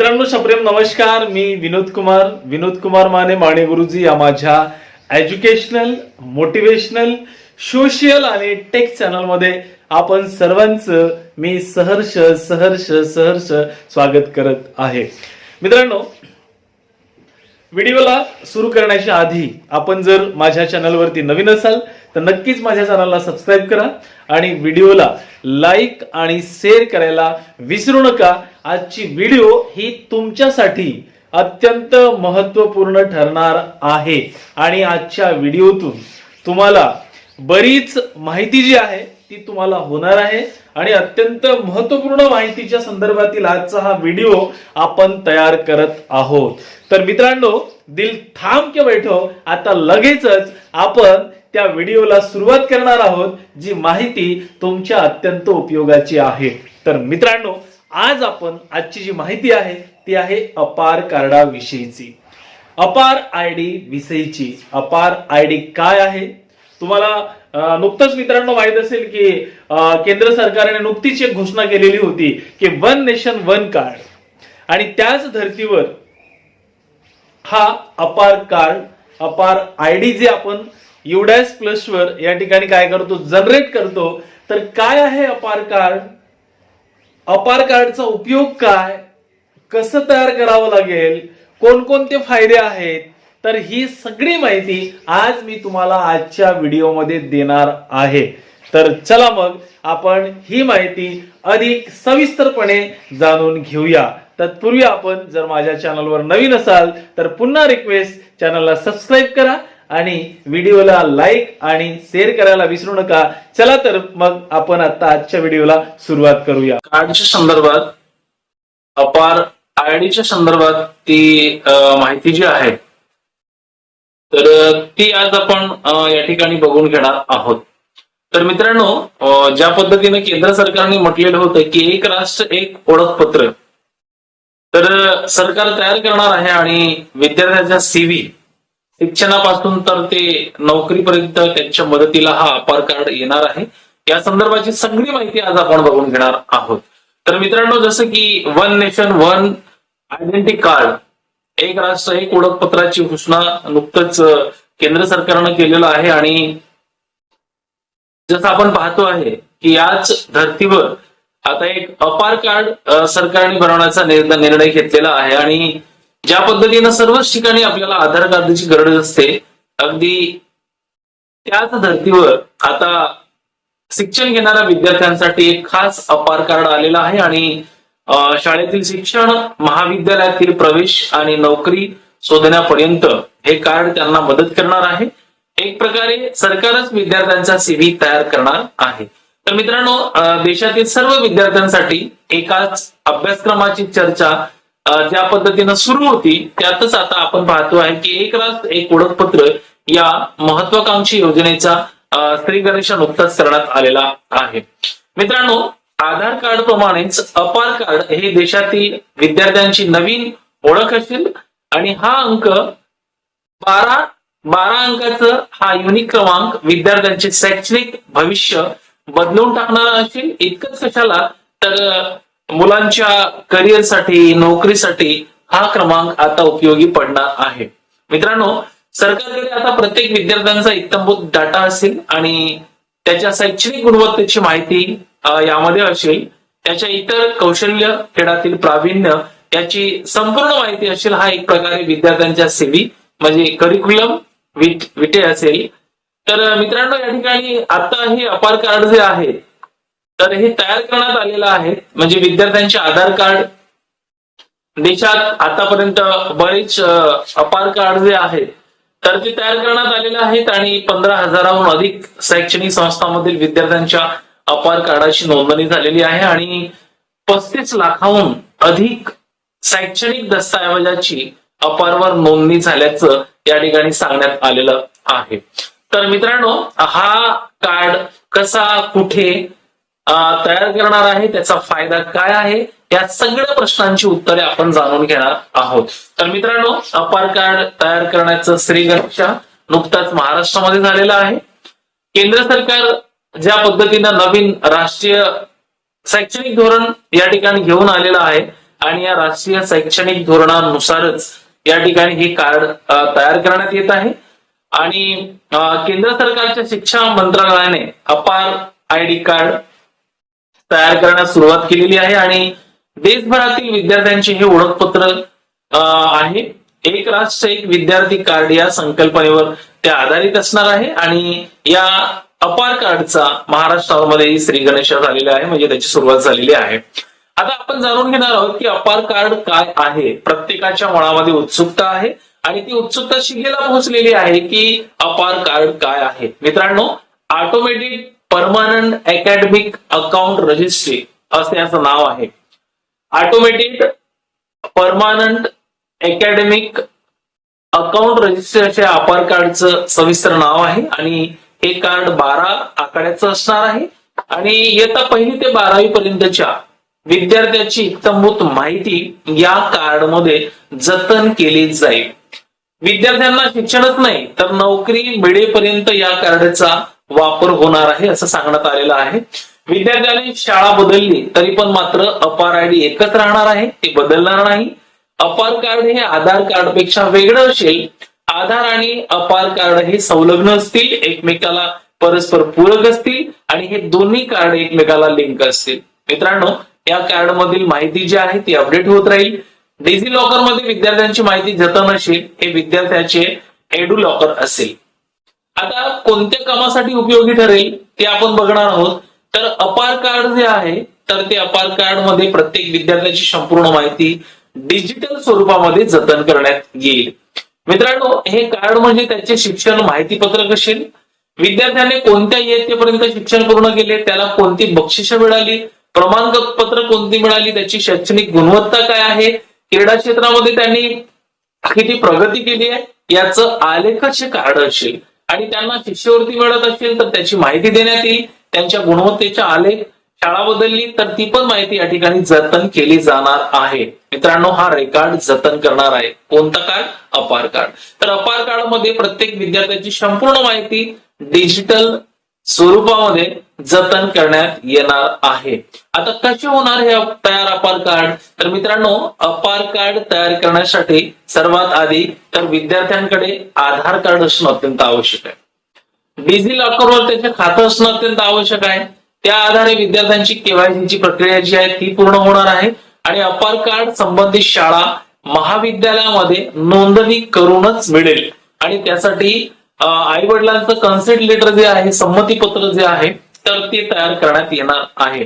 मित्रांनो सप्रेम नमस्कार. मी विनोद कुमार. विनोद कुमार माने माने गुरुजी या माझ्या एज्युकेशनल मोटिवेशनल सोशल आणि टेक चॅनलमध्ये आपण सर्वांचं मी सहर्ष सहर्ष सहर्ष स्वागत करत आहे. मित्रांनो व्हिडिओला सुरू करण्याच्या आधी आपण जर माझ्या चॅनलवरती नवीन असाल तर नक्कीच माझ्या चॅनलला सबस्क्राईब करा आणि व्हिडिओला लाईक आणि शेअर करायला विसरू नका. आजची व्हिडिओ ही तुमच्यासाठी अत्यंत महत्त्वपूर्ण ठरणार आहे. आणि आजच्या व्हिडिओतून तुम्हाला बरीच माहिती जी आहे ती तुम्हाला होणार आहे. आणि अत्यंत महत्त्वपूर्ण माहितीच्या संदर्भातील आजचा हा व्हिडिओ आपण तयार करत आहोत. तर मित्रांनो दिल थांब के बैठो आता लगेचच आपण त्या व्हिडिओला सुरुवात करणार आहोत जी माहिती तुमच्या अत्यंत उपयोगाची आहे. तर मित्रांनो आज आपण आजची जी माहिती आहे ती आहे अपार कार्डाविषयीची. अपार आय डी विषयीची. अपार आय डी काय आहे? तुम्हाला नुकतंच मित्रांनो माहीत असेल की केंद्र सरकारने नुकतीच एक घोषणा केलेली होती की वन नेशन वन कार्ड. आणि त्याच धर्तीवर हा अपार कार्ड अपार आय डी जे आपण युडॅस प्लस वर या ठिकाणी काय करतो जनरेट करतो. तर काय आहे अपार कार्ड? अपार कार्डचा उपयोग काय? कसं तयार करावं लागेल? कोणकोणते फायदे आहेत? तर ही सगळी माहिती आज मी तुम्हाला आजच्या व्हिडिओमध्ये देणार आहे. तर चला मग आपण ही माहिती अधिक सविस्तरपणे जाणून घेऊया. तत्पूर्वी आपण जर माझ्या चॅनलवर नवीन असाल तर पुन्हा रिक्वेस्ट चॅनलला सबस्क्राईब करा आणि व्हिडिओला लाईक आणि शेअर करायला विसरू नका. चला तर मग आपण आता आजच्या व्हिडिओला सुरुवात करूया. कार्डच्या संदर्भात अपार आयडीच्या संदर्भात ती माहिती जी आहे तर ती आज आपण या ठिकाणी बघून घेणार आहोत. तर मित्रांनो ज्या पद्धतीने केंद्र सरकारने म्हटलेलं होतं की एक राष्ट्र एक ओळखपत्र. तर सरकार तयार करणार आहे आणि विद्यार्थ्यांच्या सीव्ही शिक्षणापासून तर ते नोकरीपर्यंत त्यांच्या मदतीला हा अपार कार्ड येणार आहे. या संदर्भाची सगळी माहिती आज आपण बघून घेणार आहोत. तर मित्रांनो जसं की one nation one identity card एक राष्ट्र एक ओळखपत्राची घोषणा नुकतंच केंद्र सरकारनं केलेलं आहे आणि जसं आपण पाहतो आहे की याच धर्तीवर आता एक अपार कार्ड सरकारने बनवण्याचा निर्णय निर्णय घेतलेला आहे आणि ज्या पद्धतीनं सर्वच ठिकाणी आपल्याला आधार कार्डची गरज असते अगदी त्याच धर्तीवर आता शिक्षण घेणाऱ्या विद्यार्थ्यांसाठी एक खास अपार कार्ड आलेला आहे आणि शाळेतील शिक्षण महाविद्यालयातील प्रवेश आणि नोकरी शोधण्यापर्यंत हे कार्ड त्यांना मदत करणार आहे. एक प्रकारे सरकारच विद्यार्थ्यांचा सीव्ही तयार करणार आहे. तर मित्रांनो देशातील सर्व विद्यार्थ्यांसाठी एकाच अभ्यासक्रमाची चर्चा ज्या पद्धतीनं सुरू होती त्यातच आता आपण पाहतो आहे की एक राष्ट्र एक ओळखपत्र या महत्वाकांक्षी योजनेचा अ, श्री गणेश नुकताच करण्यात आलेला आहे. मित्रांनो आधार कार्ड प्रमाणेच अपार कार्ड हे देशातील विद्यार्थ्यांची नवीन ओळख असेल. आणि हा अंक बारा बारा अंकाचं हा युनिक क्रमांक विद्यार्थ्यांचे शैक्षणिक भविष्य बदलून टाकणारा असेल. इतकंच कशाला? तर मुलांच्या करिअरसाठी नोकरीसाठी हा क्रमांक आता उपयोगी पडणार आहे. मित्रांनो सरकारकडे आता प्रत्येक विद्यार्थ्यांचा इत्यंभूत डाटा असेल आणि त्याच्या शैक्षणिक गुणवत्तेची माहिती यामध्ये असेल. त्याच्या इतर कौशल्य खेळातील प्रावीण्य याची संपूर्ण माहिती असेल. हा एक प्रकारे विद्यार्थ्यांच्या सेवी म्हणजे करिक्युलम विट विटे असेल. तर मित्रांनो या ठिकाणी आता हे अपार कार्ड जे आहे तर हे तयार करण्यात आलेलं आहे. म्हणजे विद्यार्थ्यांचे आधार कार्ड देशात आतापर्यंत बरेच अपार कार्ड जे आहेत तर ते तयार करण्यात आलेले आहेत. आणि पंधरा हजाराहून अधिक शैक्षणिक संस्थांमधील विद्यार्थ्यांच्या अपार कार्डाची नोंदणी झालेली आहे आणि पस्तीस लाखाहून अधिक शैक्षणिक दस्तऐवजाची अपारवर नोंदणी झाल्याचं या ठिकाणी सांगण्यात आलेलं आहे. तर मित्रांनो हा कार्ड कसा कुठे तयार करणार आहे त्याचा फायदा काय आहे या सगळ्या प्रश्नांची उत्तरे आपण जाणून घेणार आहोत. तर मित्रांनो अपार कार्ड तयार करण्याचं श्रीगणेशा नुकताच महाराष्ट्रामध्ये झालेलं आहे. केंद्र सरकार ज्या पद्धतीनं नवीन राष्ट्रीय शैक्षणिक धोरण या ठिकाणी घेऊन आलेलं आहे आणि या राष्ट्रीय शैक्षणिक धोरणानुसारच या ठिकाणी हे कार्ड तयार करण्यात येत आहे. आणि केंद्र सरकारच्या शिक्षण मंत्रालयाने अपार आय डी कार्ड तयार करण्यास सुरुवात केलेली आहे आणि देशभरातील विद्यार्थ्यांचे हे ओळखपत्र आहे. एक राष्ट्र एक विद्यार्थी कार्ड या संकल्पनेवर ते आधारित असणार आहे आणि या अपार कार्डचा महाराष्ट्रामध्ये श्री गणेश झालेला आहे म्हणजे त्याची सुरुवात झालेली आहे. आता आपण जाणून घेणार आहोत की अपार कार्ड काय आहे प्रत्येकाच्या मनामध्ये उत्सुकता आहे आणि ती उत्सुकता शिगेला पोहोचलेली आहे की अपार कार्ड काय आहे. मित्रांनो automatic permanent academic account registry असे याचं नाव आहे. Automatic permanent academic account registry असे अपार कार्डचं सविस्तर नाव आहे आणि हे कार्ड बारा आकड्याचं असणार आहे. आणि इयत्ता पहिली ते बारावी पर्यंतच्या विद्यार्थ्याची इत्तमभूत माहिती या कार्डमध्ये जतन केली जाईल. विद्यार्थ्यांना शिक्षणच नाही तर नोकरी मिळेपर्यंत या कार्डचा वापर होणार आहे असं सांगण्यात आलेलं आहे. विद्यार्थ्याने शाळा बदलली तरी पण मात्र अपार आय डी एकच राहणार आहे ते बदलणार नाही. अपार कार्ड हे आधार कार्डपेक्षा वेगळं असेल आधार आणि अपार कार्ड हे संलग्न असतील एकमेकाला परस्पर पूरक असतील आणि हे दोन्ही कार्ड एकमेकाला लिंक असतील. मित्रांनो या कार्ड मधील माहिती जी आहे ती अपडेट होत राहील. डिझी लॉकरमध्ये विद्यार्थ्यांची माहिती जतन असेल हे विद्यार्थ्याचे एडू लॉकर असेल. आता कोणत्या कामासाठी उपयोगी ठरेल ते आपण बघणार आहोत. तर अपार कार्ड जे आहे तर ते अपार कार्डमध्ये प्रत्येक विद्यार्थ्याची संपूर्ण माहिती डिजिटल स्वरूपामध्ये जतन करण्यात येईल. मित्रांनो हे कार्ड म्हणजे त्याचे शिक्षण माहिती पत्रक असेल. विद्यार्थ्याने कोणत्या इयत्तेपर्यंत शिक्षण पूर्ण केले त्याला कोणती बक्षिस मिळाली प्रमाणपत्र कोणती मिळाली त्याची शैक्षणिक गुणवत्ता काय आहे क्रीडा क्षेत्रामध्ये त्यांनी किती प्रगती केली आहे याचं आलेखच कार्ड असेल. आणि त्यांना शिष्यवृत्ती मिळत असेल तर त्याची माहिती देण्यात येईल त्यांच्या गुणवत्तेचा आलेख शाळा बदलली तर ती पण माहिती या ठिकाणी जतन केली जाणार आहे. मित्रांनो हा रेकॉर्ड जतन करणार आहे. कोणता कार्ड अपार कार्ड तर अपार कार्डमध्ये प्रत्येक विद्यार्थ्याची संपूर्ण माहिती डिजिटल स्वरूपामध्ये जतन करण्यात येणार आहे. आता कसे होणार हे तयार अपार कार्ड तर मित्रांनो अपार कार्ड तयार करण्यासाठी सर्वात आधी तर विद्यार्थ्यांकडे आधार कार्ड असणं अत्यंत आवश्यक आहे. डिजी लॉकरवर त्याचे खातं असणं अत्यंत आवश्यक आहे. त्या आधारे विद्यार्थ्यांची केवायसीची प्रक्रिया जी आहे ती पूर्ण होणार आहे. आणि अपार कार्ड संबंधित शाळा महाविद्यालयामध्ये नोंदणी करूनच मिळेल. आणि त्यासाठी आई वडिलांचं कन्सेंट लेटर जे आहे संमती पत्र जे आहे तर ते तयार करण्यात येणार आहे.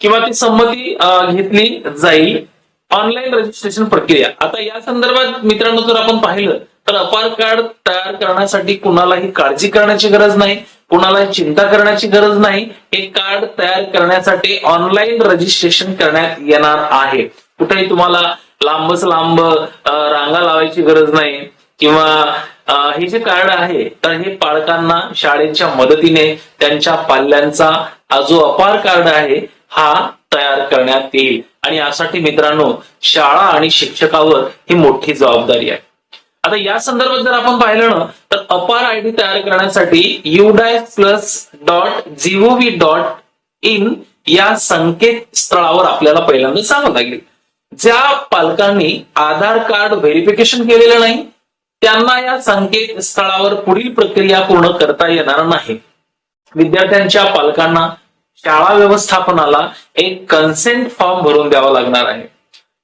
किंवा ती संमती घेतली जाईल. ऑनलाईन रजिस्ट्रेशन प्रक्रिया. आता या संदर्भात मित्रांनो जर आपण पाहिलं तर अपार कार्ड तयार करण्यासाठी कुणालाही काळजी करण्याची गरज नाही. कुणाला चिंता करण्याची गरज नाही. हे कार्ड तयार करण्यासाठी ऑनलाईन रजिस्ट्रेशन करण्यात येणार आहे. कुठेही तुम्हाला लांबच लांब रांगा लावायची गरज नाही. किंवा हे जे कार्ड आहे तर हे पालकांना शाळेच्या मदतीने त्यांच्या पाल्यांचा हा जो अपार कार्ड आहे हा तयार करण्यात येईल. आणि यासाठी मित्रांनो शाळा आणि शिक्षकावर ही मोठी जबाबदारी आहे. आता या संदर्भात जर आपण पाहिलं ना तर अपार आय डी तयार करण्यासाठी UDISE plus dot gov dot in या संकेतस्थळावर आपल्याला पहिल्यांदा सांगावं लागेल. ज्या पालकांनी आधार कार्ड व्हेरिफिकेशन केलेलं नाही त्यांना या संकेतस्थळावर पुढील प्रक्रिया पूर्ण करता येणार नाही. विद्यार्थ्यांच्या पालकांना शाळा व्यवस्थापनाला एक कन्सेंट फॉर्म भरून द्यावा लागणार आहे.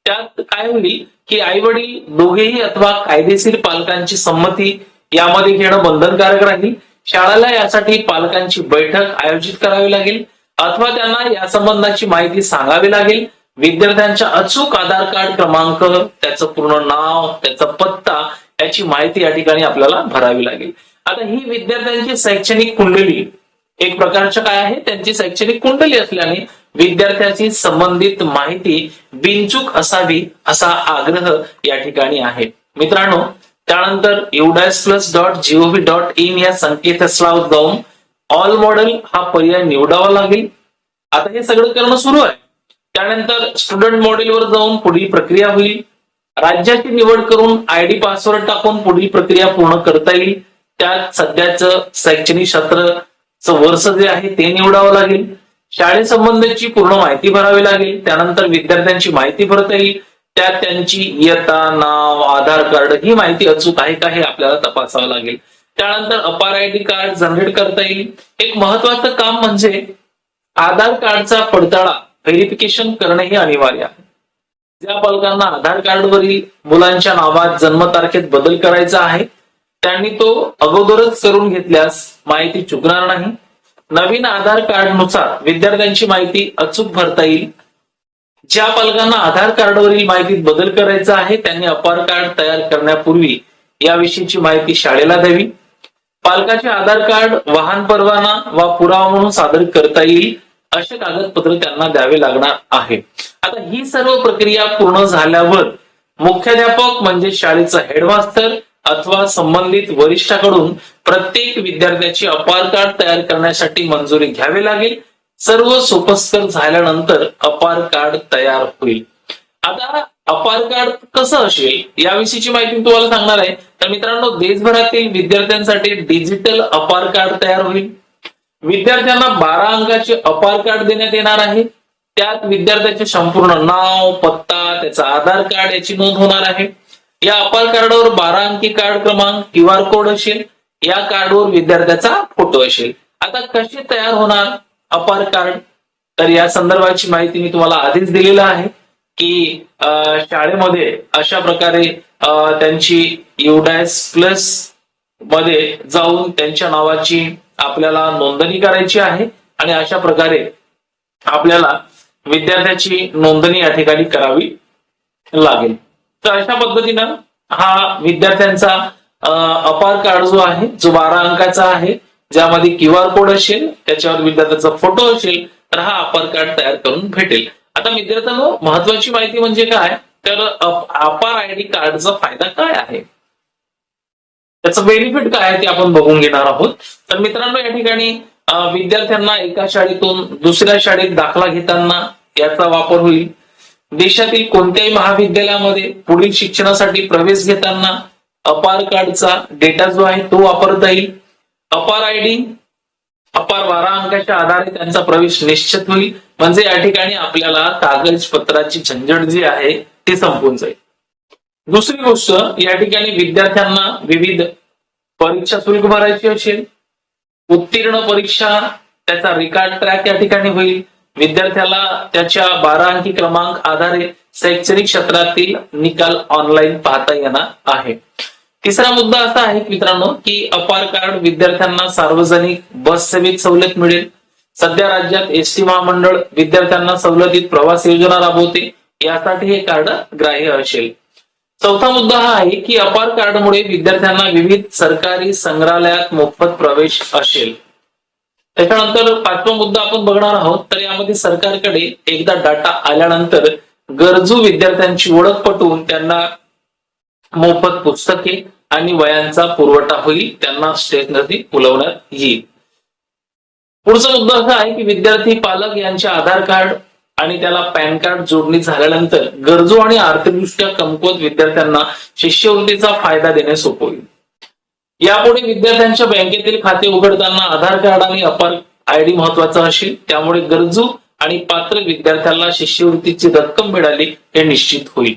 त्यात काय होईल की आई वडील दोघेही अथवा कायदेशीर पालकांची संमती यामध्ये घेणं बंधनकारक राहील. शाळेला यासाठी पालकांची बैठक आयोजित करावी लागेल अथवा त्यांना या संबंधाची माहिती सांगावी लागेल. विद्यार्थ्यांच्या अचूक आधार कार्ड क्रमांक त्याचं पूर्ण नाव त्याचा पत्ता याची माहिती या ठिकाणी आपल्याला भरावी लागेल. आता ही विद्यार्थ्यांची शैक्षणिक कुंडली एक प्रकारचं काय आहे? त्यांची शैक्षणिक कुंडली असल्याने विद्यार्थ्याची संबंधित माहिती बिनचूक असावी असा आग्रह या ठिकाणी आहे. मित्रांनो त्यानंतर UDISE plus dot gov dot in या संकेतस्थळावर जाऊन ऑल मॉडेल हा पर्याय निवडावा लागेल. आता हे सगळं करणं सुरू आहे. त्यानंतर स्टुडंट मॉडेलवर जाऊन पुढील प्रक्रिया होईल. राज्याची निवड करून आय डी पासवर्ड टाकून पुढील प्रक्रिया पूर्ण करता येईल. त्यात सध्याचं शैक्षणिक सत्र वर्ष जे आहे ते निवडावं लागेल. शाळेसंबंधीची पूर्ण माहिती भरावी लागेल. त्यानंतर विद्यार्थ्यांची माहिती भरता येईल. त्यात त्यांची इयत्ता नाव आधार कार्ड ही माहिती अचूक आहे का हे आपल्याला तपासावं लागेल. त्यानंतर अपार आय डी कार्ड जनरेट करता येईल. एक महत्वाचं काम म्हणजे आधार कार्डचा पडताळा व्हेरिफिकेशन करणे हे अनिवार्य आहे. ज्या पालकांना आधार कार्डवरील मुलांच्या नावात जन्मतारखेत बदल करायचा आहे त्यांनी तो अगोदरच करून घेतल्यास माहिती चुकणार नाही. नवीन आधार कार्डनुसार विद्यार्थ्यांची माहिती अचूक भरता येईल. ज्या पालकांना आधार कार्डवरील माहितीत बदल करायचा आहे त्यांनी अपार कार्ड तयार करण्यापूर्वी याविषयीची माहिती शाळेला द्यावी. पालकाचे आधार कार्ड वाहन परवाना वा पुरावा म्हणून सादर करता येईल असे कागदपत्र त्यांना द्यावे लागणार आहे. आता ही सर्व प्रक्रिया पूर्ण झाल्यावर मुख्याध्यापक म्हणजे शाळेचा हेडमास्तर अथवा संबंधित वरिष्ठाकडून प्रत्येक विद्यार्थ्याची अपार कार्ड तयार करण्यासाठी मंजुरी घ्यावी लागेल. सर्व सोपस्कर झाल्यानंतर अपार कार्ड तयार होईल. आता अपार कार्ड कसं असेल याविषयीची माहिती मी तुम्हाला सांगणार आहे. तर मित्रांनो देशभरातील विद्यार्थ्यांसाठी डिजिटल अपार कार्ड तयार होईल. विद्यार्थ्यांना बारा अंकाचे अपार कार्ड देण्यात येणार आहे. त्यात विद्यार्थ्याचे संपूर्ण नाव पत्ता त्याचा आधार कार्ड याची नोंद होणार आहे. या अपार कार्डावर बारा अंकी कार्ड क्रमांक क्यू आर कोड असेल या कार्डवर विद्यार्थ्याचा फोटो असेल. आता कसे तयार होणार अपार कार्ड? तर या संदर्भाची माहिती मी तुम्हाला आधीच दिलेलं आहे की शाळेमध्ये अशा प्रकारे त्यांची युडायस प्लसमध्ये जाऊन त्यांच्या नावाची आपल्याला नोंदणी करायची आहे आणि अशा प्रकारे आपल्याला विद्यार्थ्याची नोंदणी या ठिकाणी करावी लागेल. तर अशा पद्धतीनं हा विद्यार्थ्यांचा अपार कार्ड जो आहे जो बारा अंकाचा आहे ज्यामध्ये क्यू आर कोड असेल त्याच्यावर विद्यार्थ्याचा फोटो असेल तर हा अपार कार्ड तयार करून भेटेल. आता विद्यार्थ्यांनो महत्वाची माहिती म्हणजे काय? तर अपार आय डी कार्डचा फायदा काय आहे? त्याचं बेनिफिट काय आहे ते आपण बघून घेणार आहोत. तर मित्रांनो या ठिकाणी विद्यार्थ्यांना एका शाळेतून दुसऱ्या शाळेत दाखला घेताना याचा वापर होईल. देशातील कोणत्याही महाविद्यालयामध्ये पुढील शिक्षणासाठी प्रवेश घेताना अपार कार्डचा डेटा जो आहे तो वापरता येईल. अपार आय डी अपार बारा अंकाच्या आधारे त्यांचा प्रवेश निश्चित होईल. म्हणजे या ठिकाणी आपल्याला कागदपत्राची झंझट जी आहे ती संपून जाईल. दुसरी गोष्ट या ठिकाणी विद्यार्थ्यांना विविध परीक्षा शुल्क भरायची असेल. उत्तीर्ण परीक्षा त्याचा रिकार्ड ट्रॅक या ठिकाणी होईल. विद्यार्थ्याला त्याच्या बारा अंकी क्रमांक आधारे शैक्षणिक क्षेत्रातील निकाल ऑनलाईन पाहता येणार आहे. तिसरा मुद्दा असा आहे मित्रांनो की अपार कार्ड विद्यार्थ्यांना सार्वजनिक बस सेवेत सवलत मिळेल. सध्या राज्यात एसटी महामंडळ विद्यार्थ्यांना सवलतीत प्रवास योजना राबवते यासाठी हे कार्ड ग्राह्य असेल. चौथा मुद्दा हा आहे की अपार कार्डमुळे विद्यार्थ्यांना विविध सरकारी संग्रहालयात मोफत प्रवेश असेल. त्याच्यानंतर पाचवा मुद्दा आपण बघणार आहोत. तर यामध्ये सरकारकडे एकदा डाटा आल्यानंतर गरजू विद्यार्थ्यांची ओळख पटवून त्यांना मोफत पुस्तके आणि वयांचा पुरवठा होईल त्यांना स्टेशनरी पुलवण्यात येईल. पुढचा मुद्दा असा आहे की विद्यार्थी पालक यांचे आधार कार्ड आणि त्याला पॅन कार्ड जोडणी झाल्यानंतर गरजू आणि आर्थिकदृष्ट्या कमकुवत विद्यार्थ्यांना शिष्यवृत्तीचा फायदा देणे सोपं होईल. यापुढे विद्यार्थ्यांच्या बँकेतील खाते उघडताना आधार कार्ड आणि अपार आय डी महत्त्वाचा असेल. त्यामुळे गरजू आणि पात्र विद्यार्थ्यांना शिष्यवृत्तीची रक्कम मिळाली हे निश्चित होईल.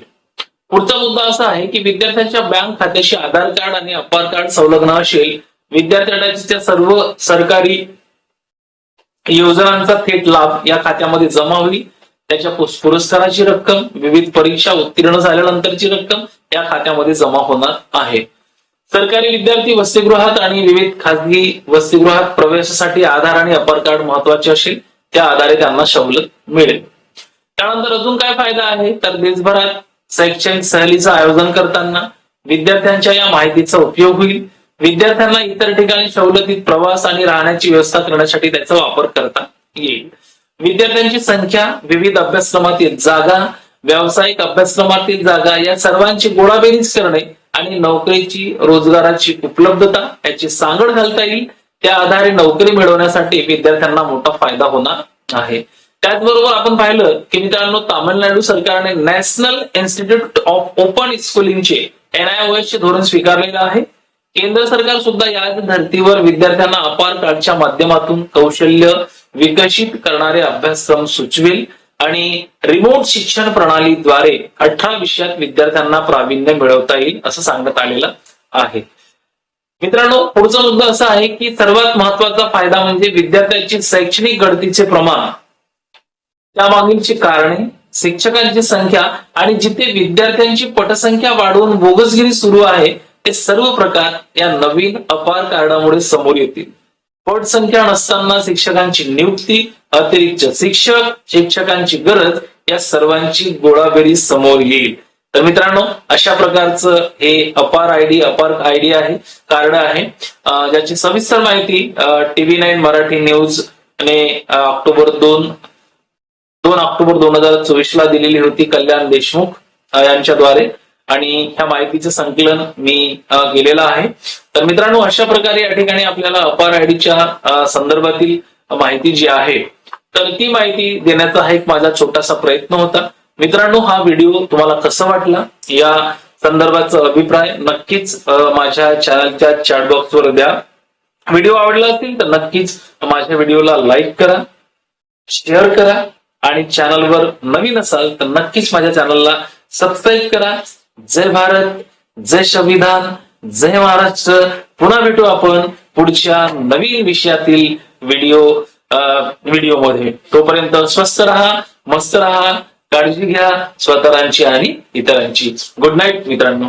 पुढचा मुद्दा असा आहे की विद्यार्थ्यांच्या बँक खात्याशी आधार कार्ड आणि अपार कार्ड संलग्न असेल. विद्यार्थ्यांच्या सर्व सरकारी योजनांचा थेट लाभ या खात्यामध्ये जमा होईल. त्याच्या पुरस्काराची रक्कम विविध परीक्षा उत्तीर्ण झाल्यानंतरची रक्कम या खात्यामध्ये जमा होणार आहे. सरकारी विद्यार्थी वसतिगृहात आणि विविध खासगी वसतिगृहात प्रवेशासाठी आधार आणि अपार कार्ड महत्त्वाचे असेल त्या आधारे त्यांना सवलत मिळेल. त्यानंतर अजून काय फायदा आहे? तर देशभरात शैक्षणिक सहलीचं आयोजन करताना विद्यार्थ्यांच्या या माहितीचा उपयोग होईल. विद्यार्थ्यांना इतर ठिकाणी सवलतीत प्रवास आणि राहण्याची व्यवस्था करण्यासाठी त्याचा वापर करता येईल. विद्यार्थ्यांची संख्या विविध अभ्यासक्रमातील जागा व्यावसायिक अभ्यासक्रमातील जागा या सर्वांची गोळाबेरीज करणे आणि नोकरीची रोजगाराची उपलब्धता याची सांगड घालता येईल. त्या आधारे नोकरी मिळवण्यासाठी विद्यार्थ्यांना मोठा फायदा होणार आहे. त्याचबरोबर आपण पाहिलं की मित्रांनो तामिळनाडू सरकारने national institute of open स्कूलिंगचे NIOS चे धोरण स्वीकारलेलं आहे. केंद्र सरकार सुद्धा याच धर्तीवर विद्यार्थ्यांना अपार कार्डच्या माध्यमातून कौशल्य विकसित करणारे अभ्यासक्रम सुचवेल. आणि रिमोट शिक्षण प्रणालीद्वारे अठरा विषयात विद्यार्थ्यांना प्रावीण्य मिळवता येईल असं सांगण्यात आलेलं आहे. मित्रांनो पुढचा मुद्दा असा आहे की सर्वात महत्त्वाचा फायदा म्हणजे विद्यार्थ्यांची शैक्षणिक गळतीचे प्रमाण. त्यामागीलची कारणे शिक्षकांची संख्या आणि जिथे विद्यार्थ्यांची पटसंख्या वाढवून बोगसगिरी सुरू आहे ते सर्व प्रकार या नवीन अपार कारणामुळे समोर येतील. पटसंख्या नसताना शिक्षकांची नियुक्ती अतिरिक्त शिक्षक शिक्षकांची गरज या सर्वांची गोळाबेरी समोर येईल. तर मित्रांनो अशा प्रकारचं हे अपार आयडी अपार आयडी आहे कार्ड आहे. ज्याची सविस्तर माहिती टीव्ही नाईन मराठी न्यूज ने ऑक्टोबर दोन दोन ऑक्टोबर दोन हजार चोवीस ला दिलेली होती कल्याण देशमुख यांच्याद्वारे. आणि ह्या माहितीचं संकलन मी केलेलं आहे. तर मित्रांनो अशा प्रकारे या ठिकाणी आपल्याला अपार आयडीच्या संदर्भातील माहिती जी आहे तर ती माहिती देण्याचा हा एक माझा छोटासा प्रयत्न होता. मित्रांनो हा व्हिडिओ तुम्हाला कसा वाटला? या संदर्भाचा अभिप्राय नक्कीच माझ्या चॅनलच्या चॅट बॉक्सवर द्या. व्हिडिओ आवडला असेल तर नक्कीच माझ्या व्हिडिओला लाईक करा शेअर करा आणि चॅनलवर नवीन असाल तर नक्कीच माझ्या चॅनलला सबस्क्राईब करा. जय भारत जय संविधान जय महाराष्ट्र. पुन्हा भेटू आपण पुढच्या नवीन विषयातील व्हिडिओ व्हिडिओमध्ये तोपर्यंत स्वस्थ राहा मस्त राहा काळजी घ्या स्वतःची आणि इतरांची. गुड नाईट मित्रांनो.